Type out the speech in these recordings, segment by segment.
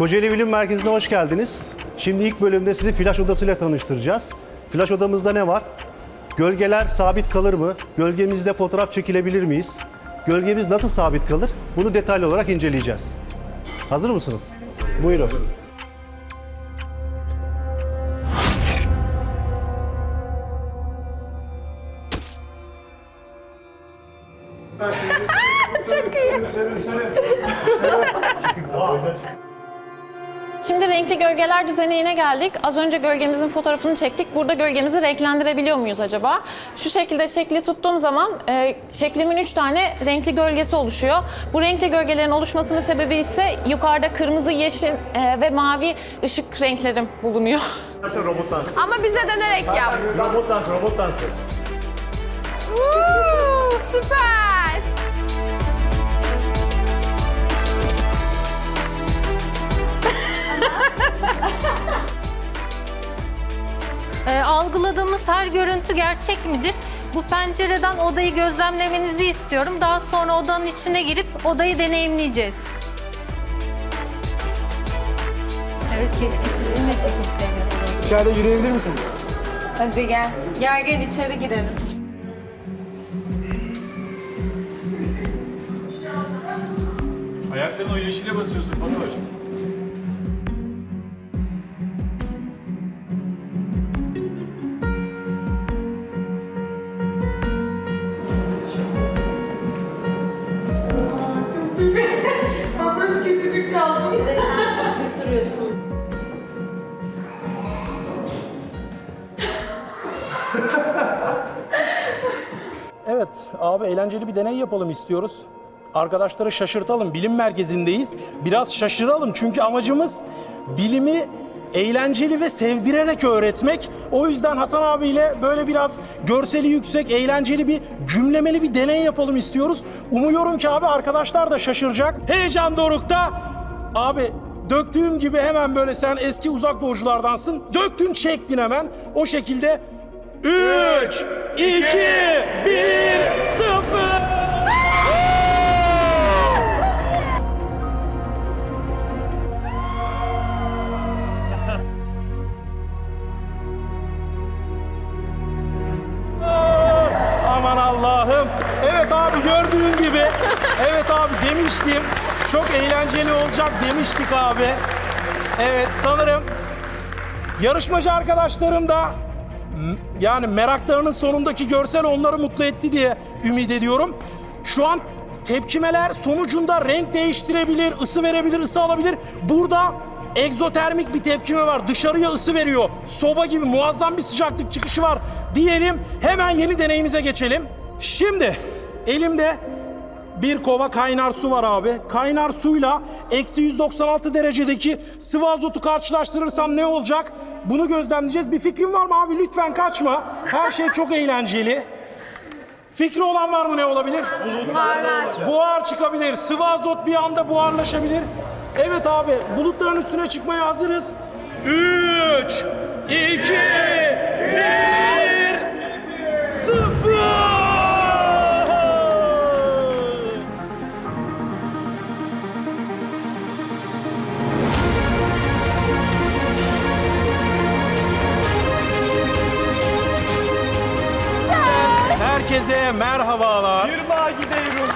Kocaeli Bilim Merkezi'ne hoş geldiniz. Şimdi ilk bölümde sizi flash odasıyla tanıştıracağız. Flash odamızda ne var? Gölgeler sabit kalır mı? Gölgemizde fotoğraf çekilebilir miyiz? Gölgemiz nasıl sabit kalır? Bunu detaylı olarak inceleyeceğiz. Hazır mısınız? Buyurun. Şimdi renkli gölgeler düzenine geldik. Az önce gölgemizin fotoğrafını çektik. Burada gölgemizi renklendirebiliyor muyuz acaba? Şu şekilde şekli tuttuğum zaman e, şeklimin 3 tane renkli gölgesi oluşuyor. Bu renkli gölgelerin oluşmasının sebebi ise yukarıda kırmızı, yeşil e, ve mavi ışık renklerim bulunuyor. Robot dansı. Ama bize dönerek yap. Robot dansı, robot dansı. Uuu, süper. Ee, algıladığımız her görüntü gerçek midir? Bu pencereden odayı gözlemlemenizi istiyorum. Daha sonra odanın içine girip odayı deneyimleyeceğiz. Evet keşke sizinle çekilseydi. İçeride yürüyebilir misiniz? Hadi gel. Gel gel içeri girelim. Ayaklarını o yeşile basıyorsun Fatoş. Evet abi eğlenceli bir deney yapalım istiyoruz. Arkadaşları şaşırtalım. Bilim merkezindeyiz. Biraz şaşıralım çünkü amacımız bilimi eğlenceli ve sevdirerek öğretmek. O yüzden Hasan abiyle böyle biraz görseli yüksek, eğlenceli bir cümlemeli bir deney yapalım istiyoruz. Umuyorum ki abi arkadaşlar da şaşıracak. Heyecan dorukta. Abi döktüğüm gibi hemen böyle sen eski uzak doğuculardansın. Döktün çektin hemen. O şekilde 3, 2, 1, 0. Aman Allah'ım. Evet abi gördüğün gibi. Evet abi demiştim. Çok eğlenceli olacak demiştik abi. Evet sanırım yarışmacı arkadaşlarım da yani meraklarının sonundaki görsel onları mutlu etti diye ümit ediyorum. Şu an tepkimeler sonucunda renk değiştirebilir, ısı verebilir, ısı alabilir. Burada egzotermik bir tepkime var. Dışarıya ısı veriyor. Soba gibi muazzam bir sıcaklık çıkışı var diyelim. Hemen yeni deneyimize geçelim. Şimdi elimde bir kova kaynar su var abi. Kaynar suyla eksi 196 derecedeki sıvı azotu karşılaştırırsam ne olacak? Bunu gözlemleyeceğiz. Bir fikrin var mı abi? Lütfen kaçma. Her şey çok eğlenceli. Fikri olan var mı ne olabilir? Buhar çıkabilir. Sıvı azot bir anda buharlaşabilir. Evet abi bulutların üstüne çıkmaya hazırız. 3, 2, 1, Herkese merhabalar. Yırmağa gidiyorum.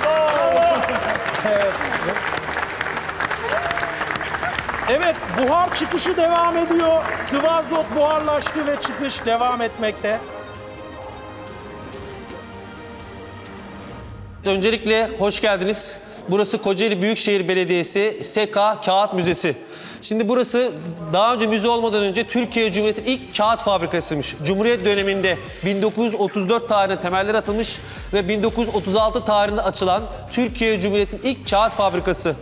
Evet, buhar çıkışı devam ediyor. Sıvı azot buharlaştı ve çıkış devam etmekte. Öncelikle hoş geldiniz. Burası Kocaeli Büyükşehir Belediyesi SEKA Kağıt Müzesi. Şimdi burası daha önce müze olmadan önce Türkiye Cumhuriyeti'nin ilk kağıt fabrikasıymış. Cumhuriyet döneminde 1934 tarihinde temeller atılmış ve 1936 tarihinde açılan Türkiye Cumhuriyeti'nin ilk kağıt fabrikası.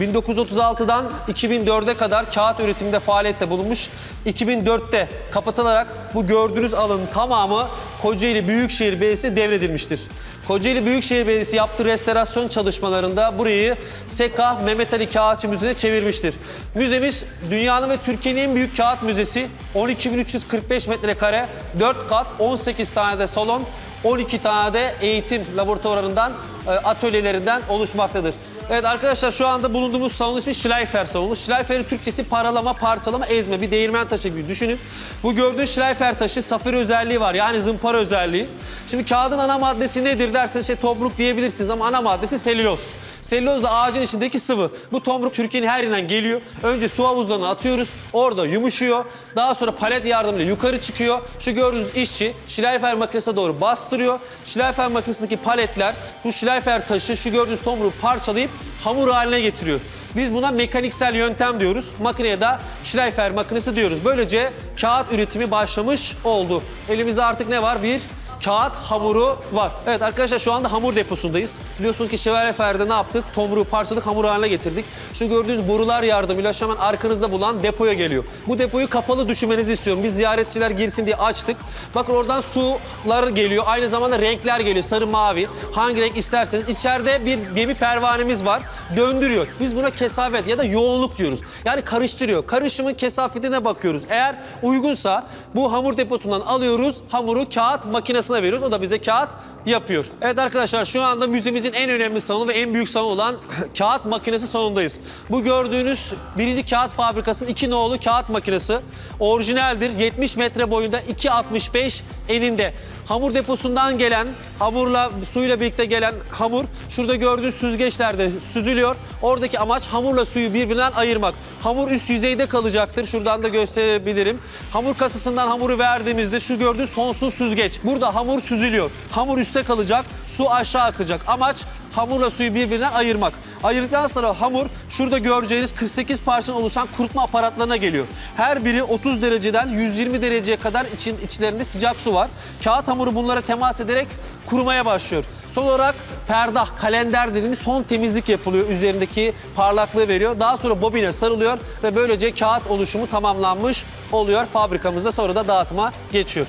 1936'dan 2004'e kadar kağıt üretiminde faaliyette bulunmuş. 2004'te kapatılarak bu gördüğünüz alanın tamamı Kocaeli Büyükşehir Belediyesi devredilmiştir. Kocaeli Büyükşehir Belediyesi yaptığı restorasyon çalışmalarında burayı Seka Mehmet Ali Kağıtçı Müzesi'ne çevirmiştir. Müzemiz dünyanın ve Türkiye'nin en büyük kağıt müzesi. 12.345 metrekare, 4 kat, 18 tane de salon, 12 tane de eğitim laboratuvarlarından, e, atölyelerinden oluşmaktadır. Evet arkadaşlar şu anda bulunduğumuz salonun ismi Schleifer salonu. Schleifer'in Türkçesi paralama, parçalama, ezme. Bir değirmen taşı gibi düşünün. Bu gördüğünüz Schleifer taşı safir özelliği var. Yani zımpara özelliği. Şimdi kağıdın ana maddesi nedir derseniz şey tobruk diyebilirsiniz ama ana maddesi selüloz. Selüloz da ağacın içindeki sıvı. Bu tomruk Türkiye'nin her yerinden geliyor. Önce su havuzlarına atıyoruz. Orada yumuşuyor. Daha sonra palet yardımıyla yukarı çıkıyor. Şu gördüğünüz işçi Schleifer makinesine doğru bastırıyor. Schleifer makinesindeki paletler bu Schleifer taşı şu gördüğünüz tomruğu parçalayıp hamur haline getiriyor. Biz buna mekaniksel yöntem diyoruz. Makineye de Schleifer makinesi diyoruz. Böylece kağıt üretimi başlamış oldu. Elimizde artık ne var? Bir kağıt hamuru var. Evet arkadaşlar şu anda hamur deposundayız. Biliyorsunuz ki Şevval Fer'de ne yaptık? Tomruğu parçaladık, hamur haline getirdik. Şu gördüğünüz borular yardımıyla hemen arkanızda bulunan depoya geliyor. Bu depoyu kapalı düşünmenizi istiyorum. Biz ziyaretçiler girsin diye açtık. Bakın oradan sular geliyor. Aynı zamanda renkler geliyor. Sarı, mavi. Hangi renk isterseniz. İçeride bir gemi pervanemiz var. Döndürüyor. Biz buna kesafet ya da yoğunluk diyoruz. Yani karıştırıyor. Karışımın kesafetine bakıyoruz. Eğer uygunsa bu hamur deposundan alıyoruz. Hamuru kağıt makinesine veriyoruz. O da bize kağıt yapıyor. Evet arkadaşlar şu anda müzemizin en önemli salonu ve en büyük salonu olan kağıt makinesi salonundayız. Bu gördüğünüz birinci kağıt fabrikasının iki nolu kağıt makinesi. Orijinaldir. 70 metre boyunda 2.65 eninde. Hamur deposundan gelen, hamurla, suyla birlikte gelen hamur şurada gördüğünüz süzgeçlerde süzülüyor. Oradaki amaç hamurla suyu birbirinden ayırmak. Hamur üst yüzeyde kalacaktır. Şuradan da gösterebilirim. Hamur kasasından hamuru verdiğimizde şu gördüğünüz sonsuz süzgeç. Burada hamur süzülüyor. Hamur üstte kalacak, su aşağı akacak. Amaç hamurla suyu birbirinden ayırmak. Ayırdıktan sonra hamur şurada göreceğiniz 48 parçadan oluşan kurutma aparatlarına geliyor. Her biri 30 dereceden 120 dereceye kadar için, içlerinde sıcak su var. Kağıt hamuru bunlara temas ederek kurumaya başlıyor. Son olarak perdah, kalender dediğimiz son temizlik yapılıyor. Üzerindeki parlaklığı veriyor. Daha sonra bobine sarılıyor ve böylece kağıt oluşumu tamamlanmış oluyor. Fabrikamızda sonra da dağıtıma geçiyor.